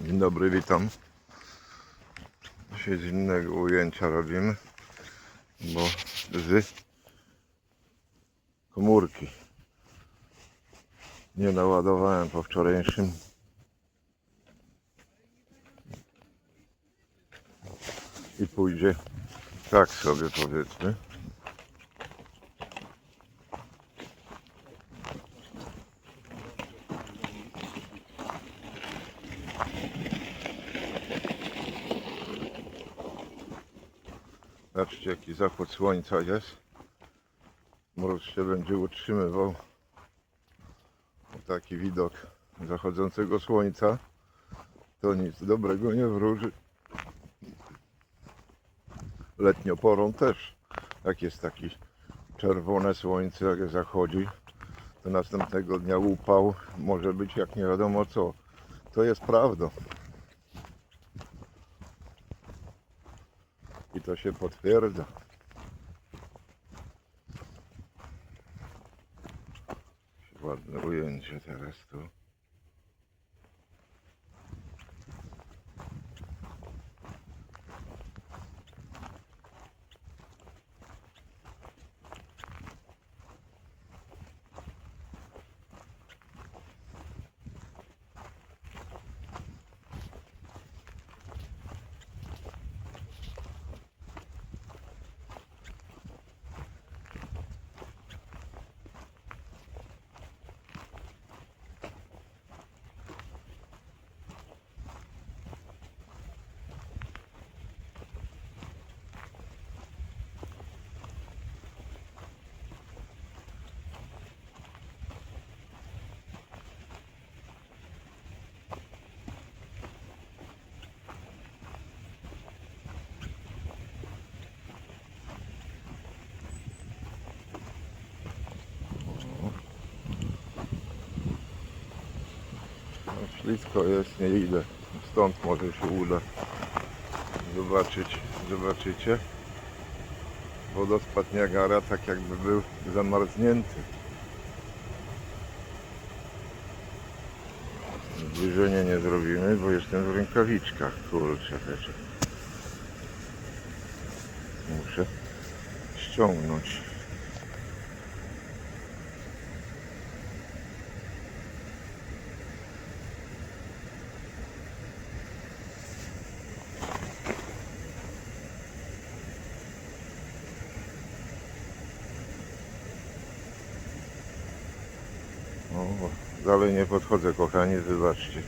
Dzień dobry, witam. Dzisiaj z innego ujęcia robimy, bo z komórki nie naładowałem po wczorajszym. I pójdzie tak sobie powiedzmy. Zobaczcie jaki zachód słońca jest. Mróz się będzie utrzymywał. Taki widok zachodzącego słońca to nic dobrego nie wróży. Letnio porą też. Jak jest taki czerwone słońce, jak zachodzi, to następnego dnia upał może być jak nie wiadomo co. To jest prawdą. I to się potwierdza. Ładne ujęcie teraz tu. Ślisko jest, nie idę. Stąd może się uda zobaczyć, zobaczycie. Wodospad Niagara tak jakby był zamarznięty. Zbliżenia nie zrobimy, bo jestem w rękawiczkach. Kurczę. Muszę ściągnąć. Dalej nie podchodzę, kochani, wybaczcie.